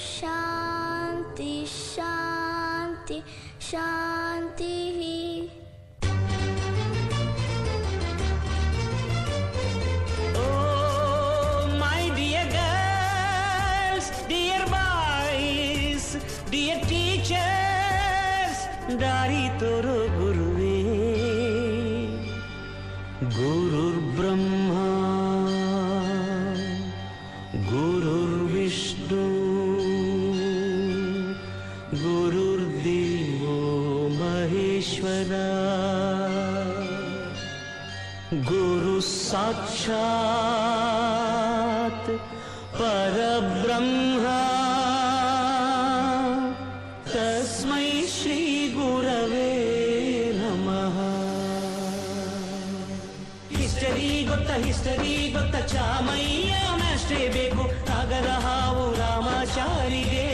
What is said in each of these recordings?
Shanti, Shanti, Shanti. Oh, my dear girls, dear boys, dear teachers, Dari Toro Gurue, Guru Brahma. ಗುರುರ್ದೇವೋ Maheshwara ಗುರು ಸಾಕ್ಷಾತ್ ಪರಬ್ರಹ್ಮ ತಸ್ಮೈ ಶ್ರೀ ಗುರವೇ ನಮಃ history ಗೊತ್ತ ಹಿಸ್ಟರಿ ಗೊತ್ತ ಚಾಮಯ್ಯ ಮಾಸ್ಟ್ರೇ ಬೇಕು ನಾಗರ ಹಾವು ರಾಮಾಚಾರಿಗೆ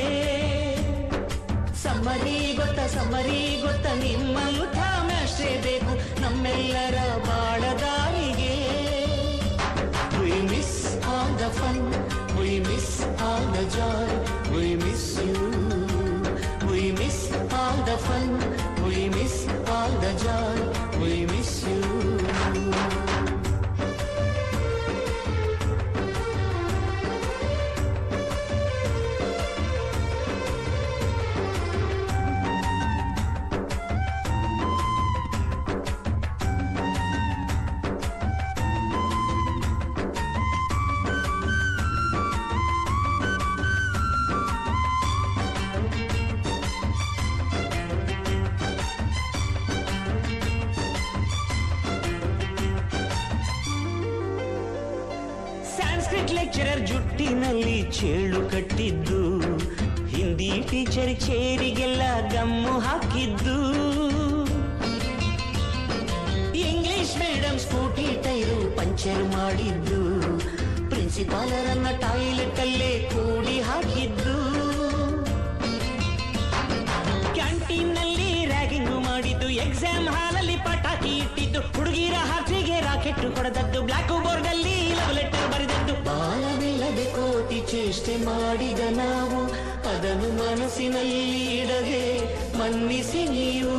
ಸಮ್ಮರಿ ಗೊತ್ತ ಸಮರಿ ಗೊತ್ತ ನಿಮ್ಮ ಮುಖಾಮಷ್ಟೇ ಬೇಕು ನಮ್ಮೆಲ್ಲರ ಬಾಳದಾರಿಗೆ We miss all the fun, we miss all the joy, we miss you. We miss all the fun, Sanskrit lecturer ಜುಟ್ಟಿನಲ್ಲಿ ಚೇಳು ಕಟ್ಟಿದ್ದು. ಹಿಂದಿ ಟೀಚರ್ ಚೇರಿಗೆಲ್ಲ ಗಮ್ಮು ಹಾಕಿದ್ದು. English madam scooty tyre puncture ಮಾಡಿದ್ದು. ಪ್ರಿನ್ಸಿಪಾಲರನ್ನ ಟಾಯ್ಲೆಟ್ ಅಲ್ಲೇ ಕೂಡಿ ಹಾಕಿದ್ದು. ಕ್ಯಾಂಟೀನ್ನಲ್ಲಿ ರ್ಯಾಗಿಂಗ್ ಮಾಡಿದ್ದು. ಎಕ್ಸಾಮ್ ಹಾಲಲ್ಲಿ ಪಟಾಕಿ ಇಟ್ಟಿದ್ದು. ಹುಡುಗಿರ ಹಾಸಿಗೆ ರಾಕೆಟ್ ಹೊಡೆದದ್ದು. ಬ್ಲಾಕ್ ಬೋರ್ಡ್ ಅಲ್ಲಿ ಚೇಷ್ಟೆ ಮಾಡಿದ ನಾವು, ಅದನ್ನು ಮನಸ್ಸಿನಲ್ಲಿ ಇಡದೆ ಮನ್ನಿಸಿ ನೀವು.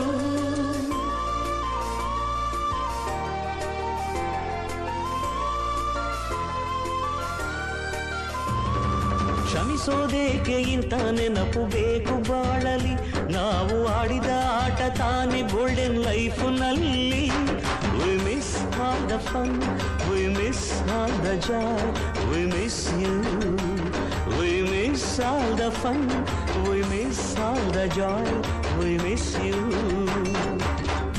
ಕ್ಷಮಿಸೋದೇಕೆ ಇಂತ ನೆನಪು ಬೇಕು ಬಾಳಲಿ? ನಾವು ಆಡಿದ ಆಟ ತಾನೇ ಗೋಲ್ಡನ್ ಲೈಫ್ನಲ್ಲಿ. We miss all the fun we miss joy we miss you we miss all the fun we miss all the joy we miss you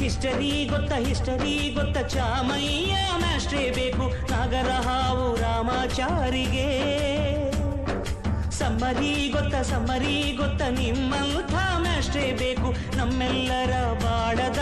history ಗೊತ್ತ ಹಿಸ್ಟರಿ ಗೊತ್ತ, ಚಾಮಯ್ಯ ಮಾಸ್ಟ್ರೇ ಬೇಕು ನಾಗರ ಹಾವು ರಾಮಾಚಾರಿಗೆ. ಸಮ್ಮರಿ ಗೊತ್ತ ಸಮ್ಮರಿ ಗೊತ್ತ, ನಿಮ್ಮಂಥ ಮಾಸ್ಟ್ರೇ ಬೇಕು, ನಮ್ಮೆಲ್ಲರ ಬಾಳದ